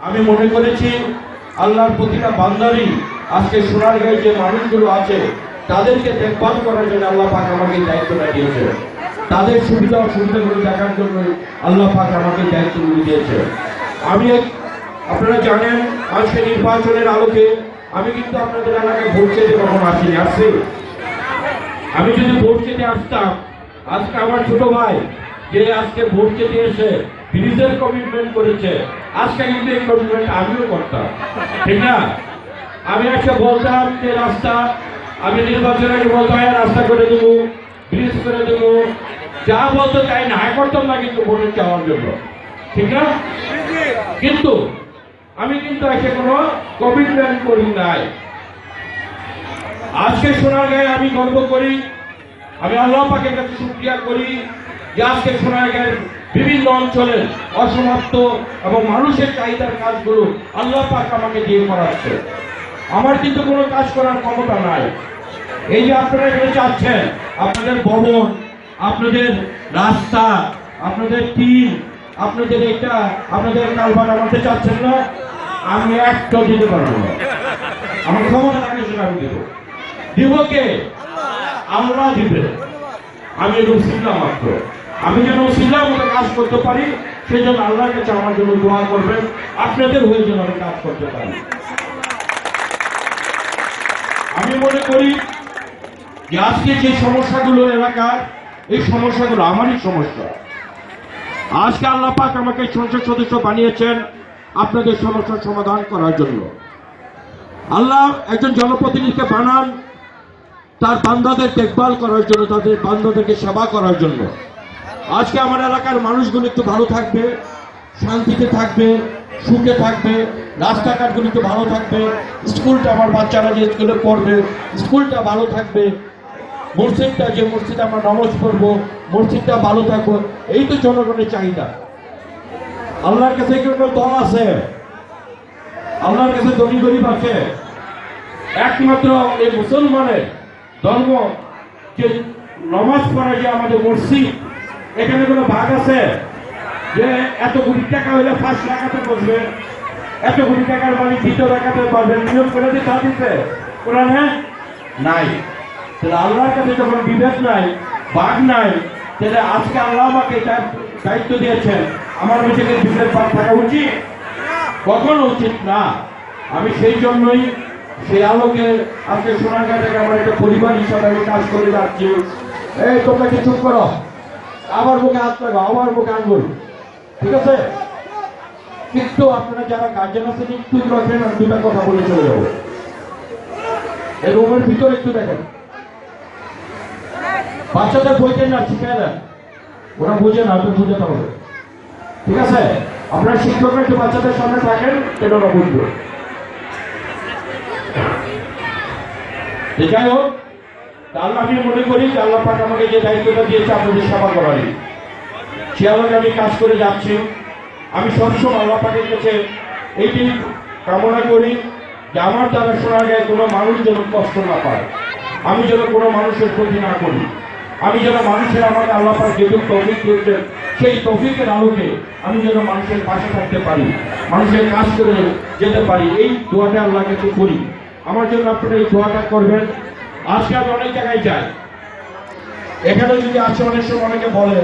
আমি মনে করেছি আল্লাহর প্রতিটা বান্দারই আজকে সোনার গায়ে যে মানুষগুলো আছে, তাদেরকে দেখভাল করার জন্য আল্লাহ পাক আমাকে দায়িত্বটা দিয়েছে। তাদের সুবিধা অসুবিধাগুলো দেখার জন্য আল্লাহ পাক আমাকে দায়িত্বগুলো দিয়েছে। আমি আপনারা জানেন, আজকে নির্বাচনের আলোকে আমি কিন্তু আপনাদের এলাকায় ভোট চেতে কখনো আসিনি। আসছি? আমি যদি ভোট চেতে আসতাম, আজকে আমার ছোট ভাই যে আজকে ভোট চেতে এসে ব্রিজের কমিটমেন্ট করেছে। আজকে কিন্তু এই কমিটমেন্ট আমিও করতাম। ঠিক না? আমি আজকে বলতাম যে রাস্তা আমি নির্বাচনের বলতাম "হ্যাঁ, রাস্তা করে দেবো ব্রিজ করে দেবো। যা বলতো তাই না করতাম না কিন্তু ভোটের চাওয়ার জন্য। ঠিক না? কিন্তু আমি কিন্তু এসে কোনো কমিটমেন্ট করি নাই। আজকে শোনা গায়ে আমি গর্ব করি। আমি আল্লাহ পাকের কাছে শুক্রিয়া করি যে আজকে শোনা গায়ের বিভিন্ন অঞ্চলের অসমাপ্ত এবং মানুষের চাহিদার কাজগুলো আল্লাহ পাক আমাকে দিয়ে করাচ্ছে। আমার কিন্তু কোনো কাজ করার ক্ষমতা নাই। এই যে আপনারা এখানে চাচ্ছেন, আপনাদের ভবন, আপনাদের রাস্তা, আপনাদের টিম আপনাদের এটা, আপনাদের কালভার আমাদের চাচ্ছেন না, আমি একটা দিতে পারব না। আমার ক্ষমতা থাকে সেটা আমি দেবো। দিব কে? দিবে। আমি রসিল্লা মাত্র। আমি যেন রসিল্লা মতো কাজ করতে পারি সেই জন্য আল্লাহর কাছে আমার জন্য দোয়া করবেন। আপনাদের হয়ে যেন আমি কাজ করতে পারি। আমি মনে করি যে আজকে যে সমস্যাগুলো এলাকার, এই সমস্যাগুলো আমারই সমস্যা। আজকে আল্লাহ পাক আমাকে সংসদ সদস্য বানিয়েছেন আপনাদের সমস্যার সমাধান করার জন্য। আল্লাহ একজন জনপ্রতিনিধিকে বানান, তার বান্দাদের দেখভাল করার জন্য, তাদের বান্দাদেরকে সেবা করার জন্য। আজকে আমার এলাকার মানুষগুলো একটু ভালো থাকবে, শান্তিতে থাকবে, সুখে থাকবে, রাস্তাঘাটগুলো একটু ভালো থাকবে, স্কুলটা আমার বাচ্চারা যে স্কুলে পড়বে, স্কুলটা ভালো থাকবে, মসজিদটা যে মসজিদে আমরা নামাজ পড়ব, মসজিদটা ভালো থাকব, এই তো জনগণের চাহিদা। আল্লাহর কাছে কোনো দল আছে? আল্লাহর কাছে ধনী গরিব আছে? একমাত্র এই মুসলমানের ধর্ম যে নমাজ পড়া যে আমাদের মসজিদ এখানে কোনো ভাগ আছে? যে এত কোটি টাকা হলে ফার্স্ট রাখাতে বসবে। এত কোটি টাকার মালিক দ্বিতীয় রাখাতে পারবে, নিয়োগ করে দিয়ে তা দিতে কোরআনে নাই। তাহলে আল্লাহর কাছে যখন বিভেদ নাই ভাগ নাই, তাহলে আজকে আল্লাহ আমাকে দায়িত্ব দিয়েছেন। আমার নিজেকে বিভেদ ভাগ থাকা উচিত? কখনো উচিত না। আমি সেই জন্যই সেই আলোকে আজকে সোনারগাঁ থেকে আমার একটা পরিবার হিসাবে আমি কাজ করে যাচ্ছি। এই, তোমরা কি চুপ করো? আবার মুখে হাত লাগাও আমার মুখে আঙ্গুল। ঠিক আছে? কিন্তু আপনারা যারা গার্জেন আছেন, একটু রাখেন আর দুটা কথা বলে চলে যাব। এই রুমের ভিতরে একটু দেখেন। বাচ্চাদের বইতে না শিখে দেন। ওরা বুঝে না তো বুঝাতে হবে ঠিক আছে? আপনার শিক্ষকরা একটু বাচ্চাদের সামনে থাকেন, সেটা ওরা বুঝবে। যাই হোক তাহলে আমি মনে করি যে আল্লাহ পাক আমাকে যে দায়িত্বটা দিয়েছে আপনাদের সেবা করারই সে আলোকে আমি কাজ করে যাচ্ছি। আমি সবসময় আল্লাহ পাকের কাছে এইটি কামনা করি যে আমার দ্বারা শোনা যায় কোনো মানুষ যেন কষ্ট না পায়। আমি যেন কোনো মানুষের ক্ষতি না করি। আমি যেন মানুষের আমাকে আল্লাহ পাক যেটুকু তৌফিক দিয়েছেন, সেই তৌফিকের আলোকে আমি যেন মানুষের পাশে থাকতে পারি, মানুষের কাজ করে যেতে পারি। এই দোয়াটা আল্লাহর কাছে করি। আমার জন্য আপনারা এই দোয়াটা করবেন। আজকে আমি অনেক জায়গায় যাই। এখানে যদি আসে অনেক সময় অনেকে বলে,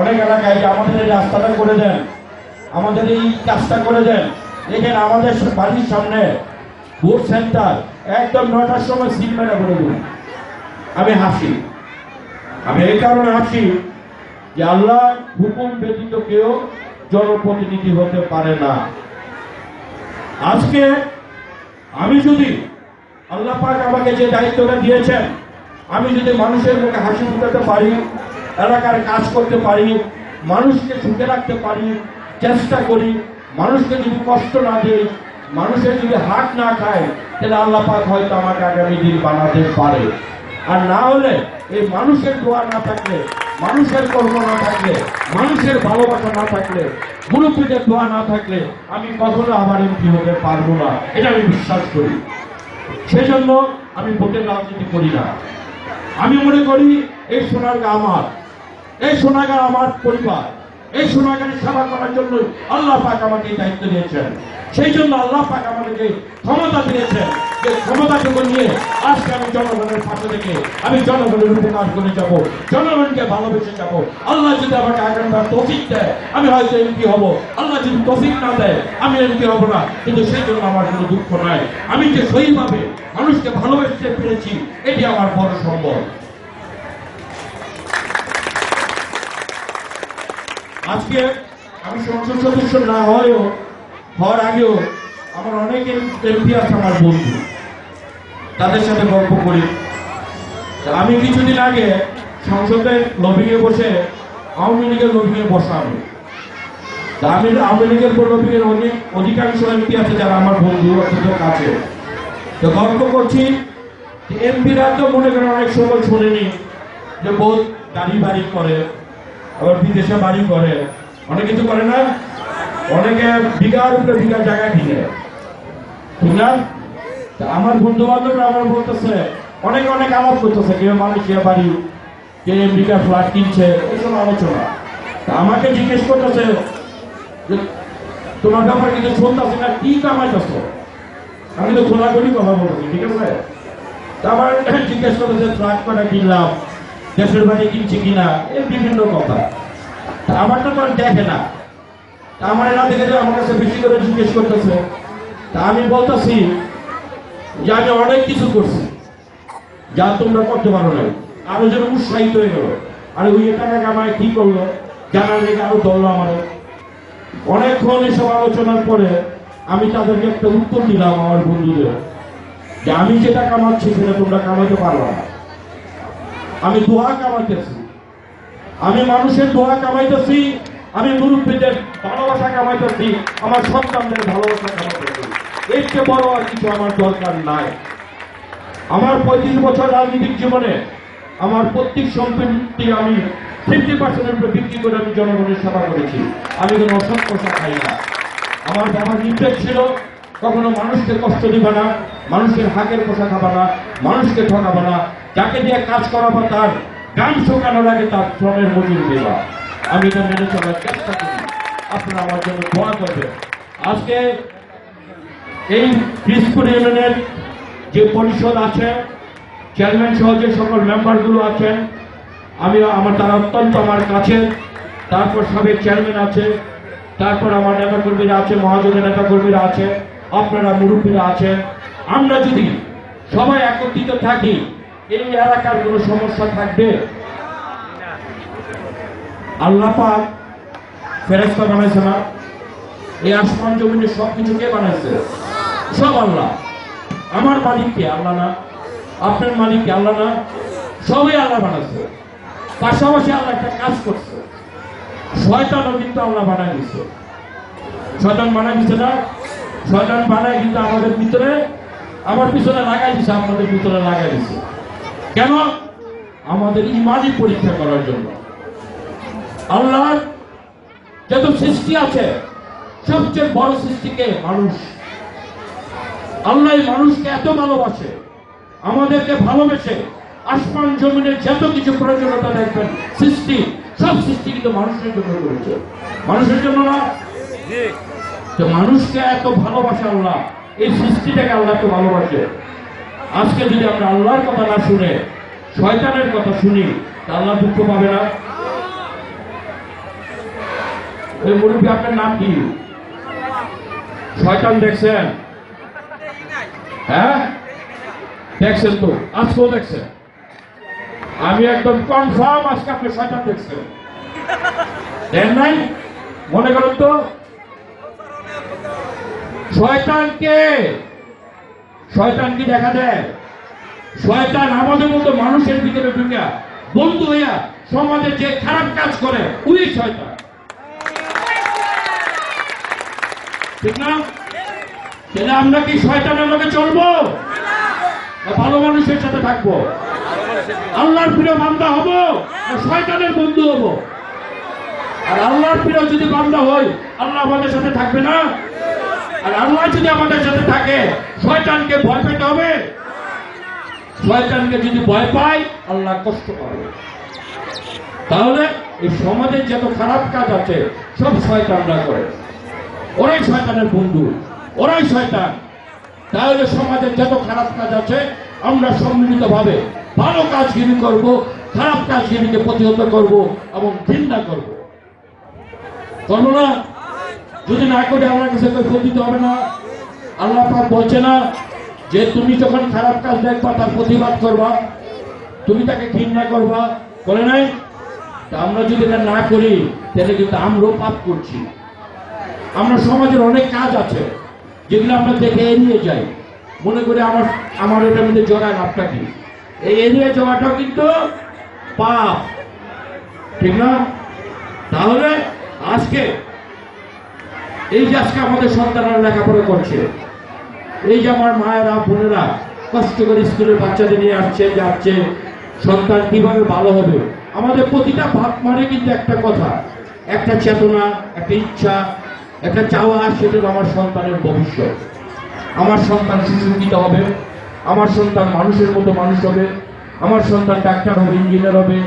অনেক এলাকায় আমাদের এই রাস্তাটা করে দেন, আমাদের এই কাজটা করে দেন। এখানে আমাদের বাড়ির সামনে ভোট সেন্টার, একদম নটার সময় সিল মেরে করে দেব। আমি হাসি। আমি এই কারণে হাসি যে আল্লাহ হুকুম ব্যতীত কেউ জনপ্রতিনিধি হতে পারে না। আজকে আমি যদি আল্লাহ পাক আমাকে যে দায়িত্বটা দিয়েছেন, আমি যদি মানুষের মুখে হাসি ফুটাতে পারি, এলাকার কাজ করতে পারি, মানুষকে সুখে রাখতে পারি, চেষ্টা করি, মানুষকে যদি কষ্ট না দিই, মানুষের যদি হাত না খায়, তাহলে আল্লাহ পাক হয়তো আমাকে আগামী দিন বানাতে পারে। আর না হলে এই মানুষের দোয়া না থাকলে, মানুষের কর্ম না থাকলে, মানুষের ভালোবাসা না থাকলে, মুরব্বীদের দোয়া না থাকলে, আমি কখনো আমার এমপি হতে পারব না। এটা আমি বিশ্বাস করি। সেই জন্য আমি ভোটের রাজনীতি করি না। আমি মনে করি, এই সোনারগাঁ আমার, এই সোনাগা আমার পরিবার, এই সোনাগারের সেবা করার জন্য আল্লাহ পাক আমাকে দায়িত্ব দিয়েছেন। সেই জন্য আল্লাহ পাক আমাদেরকে ক্ষমতা দিয়েছেন যে ক্ষমতাটুকু নিয়ে আজকে আমি জনগণের পাশে থেকে আমি জনগণের উপকার করে যাব, জনগণকে ভালোবেসে যাব। আল্লাহ যদি আমাকে আগামীবার তফিক দেয়, আমি হয়তো এমপি হব। আল্লাহ যদি তফিক না দেয়, আমি এমপি হব না। কিন্তু সেই জন্য আমার কোনো দুঃখ নাই। আমি যে সহিভাবে মানুষকে ভালোবেসে পেরেছি, এটি আমার বড় সম্বল। আজকে আমি সংসদ সদস্য না হয়েও হওয়ার আগেও আমার অনেক এমপি আছে আমার বন্ধু। তাদের সাথে গল্প করি। আমি কিছুদিন আগে সংসদে লবিংয়ে বসে আওয়ামী লীগের লবিংয়ে বসা আমি আমি আওয়ামী লীগের লবিংয়ের অনেক অধিকাংশ এমপি আছে যারা আমার বন্ধু অত্যন্ত কাছে তো গল্প করছি এমপিরা তো মনে করেন অনেক সময় শোনেনি যে বহুত গাড়ি বাড়ি করে, আবার বিদেশে বাড়ি করে। অনেক কিছু করে না অনেকে বিঘার উপরে বিঘা জায়গা কিনে ঠিক না? আমার বন্ধু বান্ধবরা আমার বলতেছে, অনেক অনেক আলাপ করতেছে, কেউ মালয়েশিয়া বাড়ি কেউ আমেরিকা ফ্ল্যাট কিনছে এইসব আলোচনা। আমাকে জিজ্ঞেস করতেছে যে, তোমার ব্যাপারে কিছু শুনতেছে না, কি কামাইতেছ? আমি তো খোলাখুলি কথা বলছি ঠিক আছে? তা আবার জিজ্ঞেস করতেছে ট্রাক কটা কিনলাম? দেশের বাড়ি কিনছি কিনা? এই বিভিন্ন কথা। আমারটা তো দেখে না। আমার এরা দেখে আমার কাছে বেশি করে জিজ্ঞেস করতেছে। তা আমি বলতেছি যে আমি অনেক কিছু করছি, যা তোমরা করতে পারো না আরও যেন উৎসাহিত হয়ে গেল আর ওই টাকা কামায় কি করল? জানার লেগে আরও ধরলো আমার। অনেকক্ষণ এসব আলোচনার পরে আমি তাদেরকে একটা উত্তর দিলাম আমার বন্ধুদের, যে আমি যেটা কামাচ্ছি সেটা তোমরা কামাইতে পারবা না। আমি দোয়া কামাইতেছি। আমি মানুষের দোয়া কামাইতেছি আমি মুরব্বীদের ভালোবাসা কামাইতেছি আমার সন্তানদের ভালোবাসা কামাইতেছি এর চেয়ে বড় আর কিছু আমার দরকার নাই। আমার পঁয়ত্রিশ বছর রাজনৈতিক জীবনে আমার প্রত্যেক সম্পত্তি আমি ফিফটি পার্সেন্টের উপরে বিক্রি করে আমি জনগণের সেবা করেছি। আমি কোনো পোশাক খাই না। আমার বাবার নির্দেশ ছিল, কখনো মানুষকে কষ্ট দিবে না, মানুষের হাকের পোশাক খাবা না, মানুষকে ঠকাবা না। যাকে দিয়ে কাজ করাবো তার গান শোকানোর আগে তার শ্রমের মজুরি দেবা আমি এটা মেনে চলার চেষ্টা করি। আপনারা আমার জন্য দোয়া করবেন। আজকে এই পিসপুর ইউনিয়নের যে পরিষদ আছে, চেয়ারম্যান সহ যে সকল মেম্বারগুলো আছেন, আমি আমার তারা অত্যন্ত আমার কাছে তারপর সাবেক চেয়ারম্যান আছে, তারপর আমার নেতাকর্মীরা আছে, মহাজনের নেতাকর্মীরা আছে, আপনারা মুরব্বীরা আছেন। আমরা যদি সবাই একত্রিত থাকি, এই এলাকার কোনো সমস্যা থাকবে? আল্লাহ পাক ফেরেস্তা বানাইছে না? এই আসমান জমিনে সব কিছু কে বানাইছে? সব আল্লাহ। আমার মালিক কে? আল্লাহ না। আপনার মালিক কে? আল্লাহ না। সবই আল্লাহ বানাইছে। পাশাপাশি আল্লাহ একটা কাজ করছে। শয়তানও কিন্তু আল্লাহ বানাই দিছে। শয়তান বানাই দিছে না? শয়তান বানাই কিন্তু আমাদের ভিতরে, আমার পিছনে লাগাই দিছে আমাদের ভিতরে লাগাই দিছে। কেন? আমাদের ইমানই পরীক্ষা করার জন্য। আল্লাহর যত সৃষ্টি আছে, সবচেয়ে বড় সৃষ্টিকে মানুষ। আল্লাহ মানুষকে এত ভালোবাসে, আমাদেরকে ভালোবেসে আসমান জমিনের যত কিছু প্রয়োজনীয়তা দেখবেন, সৃষ্টি, সব সৃষ্টি কিন্তু মানুষের জন্য করেছে মানুষের জন্য না? তো মানুষকে এত ভালোবাসে আল্লাহ, এই সৃষ্টিটাকে আল্লাহ এত ভালোবাসে। আজকে যদি আমরা আল্লাহর কথা না শুনে, শয়তানের কথা শুনি, তা আল্লাহ দুঃখ পাবে না। মুরব্বী, আপনার নাম কি? শয়তান দেখছেন? হ্যাঁ? দেখছেন তো? আজকেও দেখছেন। আমি একদম কনফার্ম আজকে আপনি শয়তান দেখছেন। দেন নাই? মনে করেন তো? শয়তানকে শয়তান কি? দেখা দেয়। শয়তান আমাদের মতো মানুষের ভিতরে ঢুকে বন্ধু হইয়া সমাজে যে খারাপ কাজ করে, ওই শয়তান। ঠিক না তাহলে আমরা কি শয়তানের লোকে চলবো? ভালো মানুষের সাথে থাকব? আল্লাহর প্রিয় বান্দা হব শয়তানের বন্ধু হব? আর আল্লাহর প্রিয় যদি বান্দা হই, আল্লাহ আমাদের সাথে থাকবে না? আর আল্লাহ যদি আমাদের সাথে থাকে, শয়তানকে ভয় পেতে হবে? শয়তানকে যদি ভয় পাই, আল্লাহ কষ্ট পাবে। তাহলে এই সমাজের যত খারাপ কাজ আছে, সব শয়তানরা করে। ওরাই শয়তানের বন্ধু, ওরাই শয়তান। তাহলে সমাজের যত খারাপ কাজ আছে, আমরা সম্মিলিত ভাবে ভালো কাজগিরি করব, খারাপ কাজগিরিকে প্রতিহত করব এবং ঘৃণা করব। করব না যদি না করে আমার কাছে কেউ ফল দিতে হবে না। আল্লাহ পাক বলছে না যে, তুমি যখন খারাপ কাজ দেখবা, তার প্রতিবাদ করবা। তুমি তাকে ঘৃণা করবা। করে নাই? তা আমরা যদি এটা না করি, তাহলে কিন্তু আমরাও পাপ করছি। আমরা সমাজের অনেক কাজ আছে, যেগুলো আমরা দেখে এড়িয়ে যাই। মনে করি আমার আমার এটা মধ্যে জড়ায় লাভটা কি? এই এড়িয়ে যাওয়াটাও কিন্তু পাপ। ঠিক না? তাহলে আজকে এই যে আজকে আমাদের সন্তানরা লেখাপড়া করছে, এই যে আমার মায়েরা, বোনেরা কষ্ট করে স্কুলের বাচ্চাদের নিয়ে আসছে, যাচ্ছে, সন্তান কীভাবে ভালো হবে? আমাদের প্রতিটা ভাব মানে কিন্তু একটা কথা, একটা চেতনা, একটা ইচ্ছা একটা চাওয়া সেটা আমার সন্তানের ভবিষ্যৎ। আমার সন্তান সুশিক্ষিত হবে, আমার সন্তান মানুষের মতো মানুষ হবে, আমার সন্তান ডাক্তার হবে, ইঞ্জিনিয়ার হবে,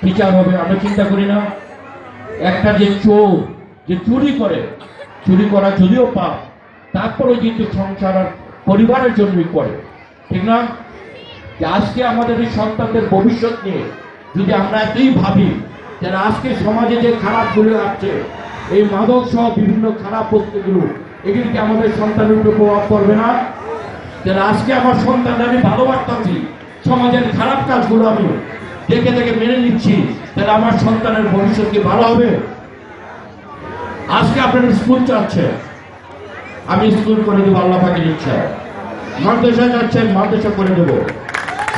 টিচার হবে, আমরা চিন্তা করি না। একটা যে চোর যে চুরি করে, চুরি করা যদিও পাপ, তারপরেও কিন্তু সংসার আর পরিবারের জন্যই করে। ঠিক না? যে আজকে আমাদের এই সন্তানদের ভবিষ্যৎ নিয়ে যদি আমরা এতই ভাবি যারা আজকে সমাজে যে খারাপগুলো আছে এই মাদক সহ বিভিন্ন খারাপ বস্তুগুলো এগুলি কি আমাদের সন্তানের উপর প্রভাব পড়বে না। যারা আজকে আমার সন্তান আমি ভালোবাসতাছি সমাজের খারাপ কাজগুলো আমি দেখে দেখে মেনে নিচ্ছি, তাহলে আমার সন্তানের ভবিষ্যৎ কি ভালো হবে? আজকে আপনার স্কুল চাচ্ছে আমি স্কুল করে দেবো, আল্লাহ পাখির ইচ্ছা মাদ্রাসা যাচ্ছেন মাদ্রাসা করে দেব।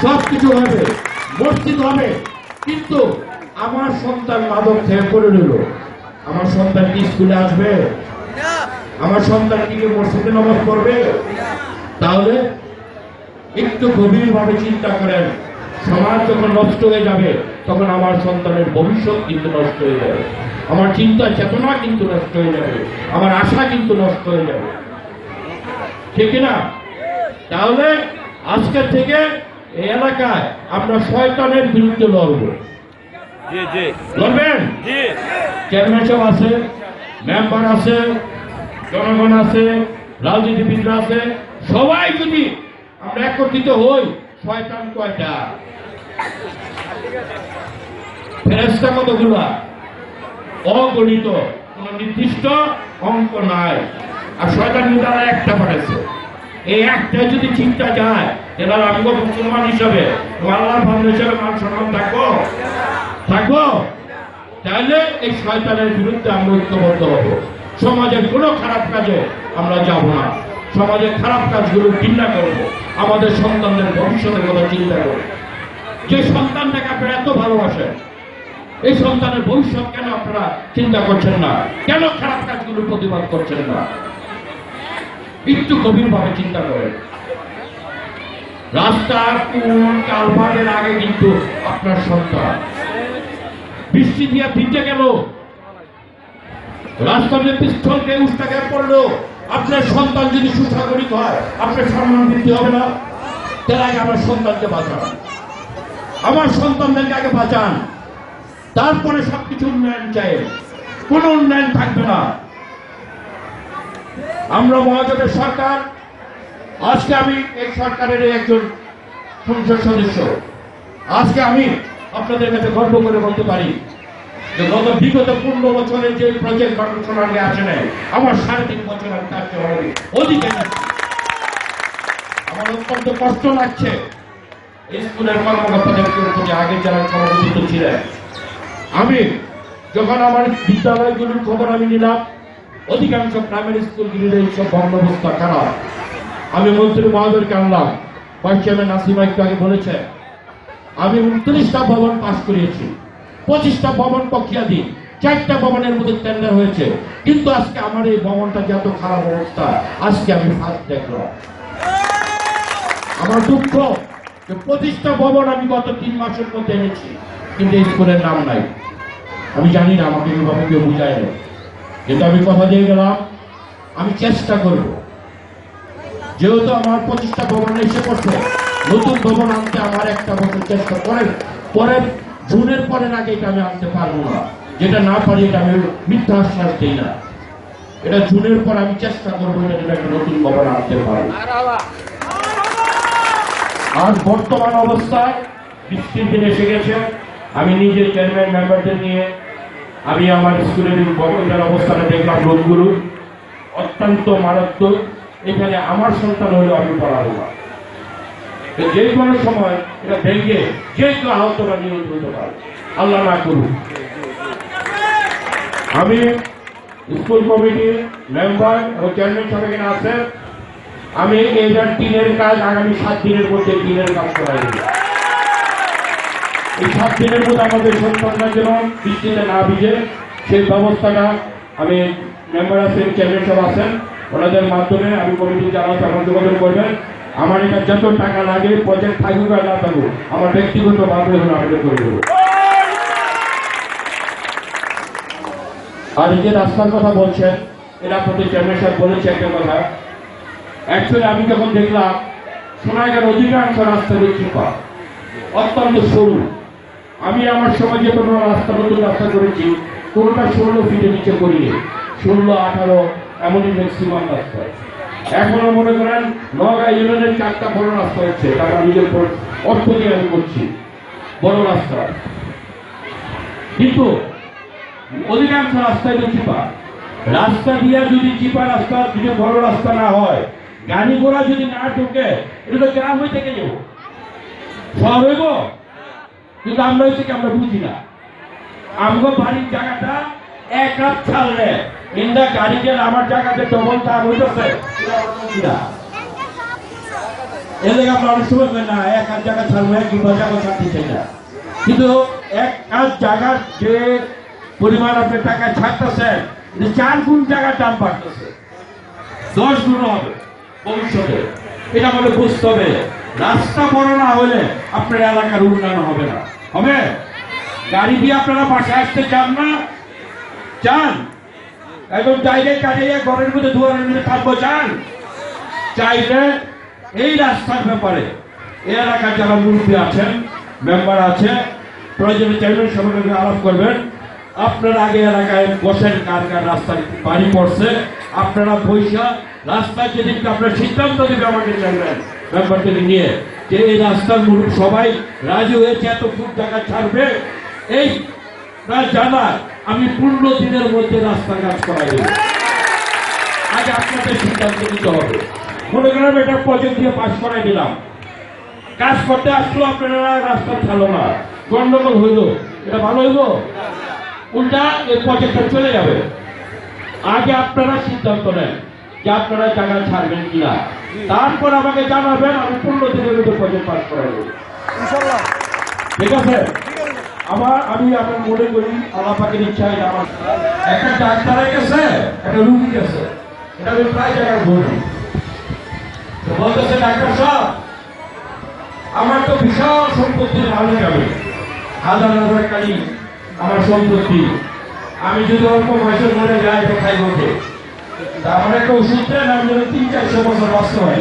সব কিছু হবে, মসজিদ হবে, কিন্তু আমার সন্তান মাদক খেয়ে করে নিল আমার সন্তান কি স্কুলে আসবে? আমার সন্তান কি মসজিদে নামাজ পড়বে? তাহলে একটু গভীরভাবে চিন্তা করেন সমাজ যখন নষ্ট হয়ে যাবে তখন আমার সন্তানের ভবিষ্যৎ কিন্তু নষ্ট হয়ে যাবে। আমার চিন্তা চেতনা কিন্তু নষ্ট হয়ে যাবে। আমার আশা কিন্তু নষ্ট হয়ে যাবে। ঠিক না? তাহলে আজকের থেকে এই এলাকায় আমরা শয়তানের বিরুদ্ধে লড়ব। জি জি। লড়বেন? জি। চেয়ারম্যান আছে মেম্বার আছে, জনগণ আছে, রাজনীতিবিদরা আছে, সবাই যদি আমরা একত্রিত হই, শয়তান কয়টা? ফেরেস্তা কতগুলা? অগণিত, কোন নির্দিষ্ট অঙ্ক নাই। আর শয়তান কিন্তু একটা পাঠাচ্ছে এই একটা যদি চিন্তা যায়, এবার আমি মুসলমান হিসাবে আল্লাহর ভাবনা হিসাবে মান সম্মান থাকব? থাকব? তাহলে এই শয়তানের বিরুদ্ধে আমরা ঐক্যবদ্ধ হব। সমাজের কোনো খারাপ কাজে আমরা যাব না। সমাজের খারাপ কাজগুলো চিন্তা করব। আমাদের সন্তানদের ভবিষ্যতের কথা চিন্তা করব। যে সন্তানটাকে আপনারা এত ভালোবাসেন, এই সন্তানের ভবিষ্যৎ কেন আপনারা চিন্তা করছেন না? কেন খারাপ কাজগুলো প্রতিবাদ করছেন না? একটু গভীরভাবে চিন্তা করেন। রাস্তার কোন কালভারের আগে কিন্তু আপনার সন্তান বৃষ্টি দিয়ে ভিজে গেল। রাস্তাতে পিস্তল কে উস্তাকে পড়ল। আপনার সন্তান যদি সুসাগরিক হয়, আপনার সম্মান বৃদ্ধি হবে না। তার আগে আমার সন্তানকে বাঁচান। আমার সন্তানদেরকে আগে বাঁচান। তারপরে সবকিছু উন্নয়ন চাই। কোন উন্নয়ন থাকবে না। আমরা মহাজোটের সরকার। আজকে আমি এই সরকারের একজন সংসদ সদস্য। আজকে আমি আপনাদের কাছে গর্ব করে বলতে পারি যে গত বিগত পনেরো বছরের যে প্রজেক্ট আগে আসে নাই আমার সাড়ে তিন বছর আমি কাজ এনেছি। আমার অত্যন্ত কষ্ট লাগছে। স্কুলের কর্মকর্তাদের প্রতি আগে যারা সভাপতিত্ব ছিলেন। আমি যখন আমার বিদ্যালয়গুলির খবর আমি নিলাম, অধিকাংশ প্রাইমারি স্কুলগুলির এইসব বন্দোবস্ত খারাপ আমি মন্ত্রী মহোদয়কে আনলাম। ভাইস চেয়ারম্যান নাসিমা একটু আগে বলেছে আমি উনত্রিশটা ভবন পাশ করিয়েছি। পঁচিশটা ভবন প্রক্রিয়াধীন, চারটা ভবনের মধ্যে টেন্ডার হয়েছে। কিন্তু আজকে আমার এই ভবনটা যে এত খারাপ অবস্থা, আজকে আমি ফার্স্ট দেখলাম। আমার দুঃখ যে পঁচিশটা ভবন আমি গত তিন মাসের মধ্যে এনেছি, কিন্তু এই স্কুলের নাম নাই। আমি জানি না, আমাকে এইভাবে কেউ বুঝায় না। কিন্তু আমি কথা দিয়ে গেলাম, আমি চেষ্টা করব। যেহেতু আমার পঁচিশটা ভবন এসে পড়ছে নতুন ভবন আনতে আমার একটা বছর চেষ্টা করে, পরে জুনের পরের আগে এটা আমি আনতে পারব না। যেটা না পারি এটা আমি মিথ্যা আশ্বাস দিই না। এটা জুনের পর আমি চেষ্টা করব এটা যেন একটা নতুন ভবন আনতে পারি। আর বর্তমান অবস্থায় বৃষ্টির দিন এসে গেছে। আমি নিজে চেয়ারম্যান মেম্বারদের নিয়ে আমি আমার স্কুলের বর্তমান অবস্থানে দেখলাম রোগগুলো অত্যন্ত মারাত্মক। এখানে আমার সন্তান হলে আমি পড়াবো না। যে কোনো সময় এটা ভেঙে যে কেউ আহত বা নিহত পারে। আল্লাহ না করুন আমি স্কুল কমিটির মেম্বার ও চেয়ারম্যান সব এখানে আছেন। আমি এইটার টিনের কাজ আগামী সাত দিনের মধ্যে টিনের কাজ দেব এই সাত দিনের মধ্যে আমাদের সন্তানরা যেন বৃষ্টিতে না ভিজে, সেই ব্যবস্থাটা আমি মেম্বার আছেন, চেয়ারম্যান সব আছেন, ওনাদের মাধ্যমে আমি কমিটি যারা যোগাযোগ করবেন। আমার এটা যত টাকা লাগে প্রজেক্ট থাকুক আর না থাকুক, আমার ব্যক্তিগত ভাবে হলো আবেদন করে দেবো। আর যে রাস্তার কথা বলছেন এটা আপনাদের চেয়ারম্যান সাহেব বলেছে একটা কথা। অ্যাকচুয়ালি আমি যখন দেখলাম সোনাইগার অধিকাংশ রাস্তা দেখছি পা অত্যন্ত সরু। আমি আমার সময় যে কোনো রাস্তা, নতুন রাস্তা করেছি, কোনোটা ষোলো ফিটের নিচে করিনি। ষোলো, আঠারো, এমনই ম্যাক্সিমাম রাস্তা। এখনও মনে করেন নগা ইউনিয়নের চারটা বড় রাস্তা হচ্ছে টাকা নিজের অর্থ দিয়ে আমি করছি বড় রাস্তা। কিন্তু অধিকাংশ রাস্তায় তো চিপা। রাস্তা দিয়ে যদি চিপা রাস্তা, যদি বড় রাস্তা না হয়, গাড়ি ঘোড়া যদি না ঢুকে, এটা তো গ্রাম হয়ে থেকে যাব। শহর হইব? কিন্তু আমরা হচ্ছে কি, আমরা বুঝি না। আমগো বাড়ির জায়গাটা এক হাত ছাড়লে ইন্দা গাড়ি আমার জায়গাতে ডবল তার হইতেছে। না, এক হাত জায়গা ছাড়লে কিংবা জায়গা ছাড়তে চাই না। কিন্তু এক জায়গার যে পরিমাণ আপনি টাকা চার গুণ জায়গার দাম বাড়তেছে, দশ গুণ হবে ভবিষ্যতে। এটা আমাদের বুঝতে হবে। রাস্তা বড় না হলে আপনার এলাকার উন্নয়ন হবে না। হবে? গাড়ি দিয়ে আপনারা বাসায় আসতে চান না? চান? একদম জায়গায় কাজে ঘরের মধ্যে দুয়ারের মধ্যে থাকব চান চাইলে এই রাস্তার ব্যাপারে এই এলাকার যারা মুরব্বী আছেন, মেম্বার আছে, প্রয়োজনে চেয়ারম্যান সভাপতি আলাপ করবেন। আপনার আগে এলাকায় বসেন, কার কার রাস্তায় বাড়ি পড়ছে। আপনারা পয়সা রাস্তায় যেদিন আপনার সিদ্ধান্ত দেবে আমাকে চেয়ারম্যান মেম্বারদের নিয়ে। যে এই রাস্তার সবাই রাজি হয়েছে, এত ফুট টাকা ছাড়বে। এই না জানা আমি পনেরো দিনের মধ্যে রাস্তা কাজ করাই আজ আপনাদের সিদ্ধান্ত নিতে হবে। মনে করেন এটা প্রজেক্ট দিয়ে পাস করাই দিলাম। কাজ করতে আসলো আপনারা রাস্তা ছাড়লো না। গন্ডগোল হইল। এটা ভালো হইব উল্টা এই প্রজেক্টটা চলে যাবে। আগে আপনারা সিদ্ধান্ত নেন যে আপনারা জায়গা ছাড়বেন কিনা। তারপর আমাকে জানাবেন আমি পনেরো দিনের মধ্যে প্রজেক্ট পাস করাই ঠিক আছে? আমার, আমি আমার মনে করি আল্লাপাকের ইচ্ছা আমার। একটা ডাক্তার গেছে, একটা রুগী গেছে। এটা আমি প্রায় জায়গায় বলি। বলতেছে, ডাক্তার সাহেব, আমার তো বিশাল সম্পত্তির মালিক আমি হাজার হাজার কালি আমার সম্পত্তি। আমি যদি অল্প বয়সে মরে যাই তো খাই বলতে তা আমার একটা ওষুধ দেন, আমি যেন তিন চারশো বছর বাঁচতে হয়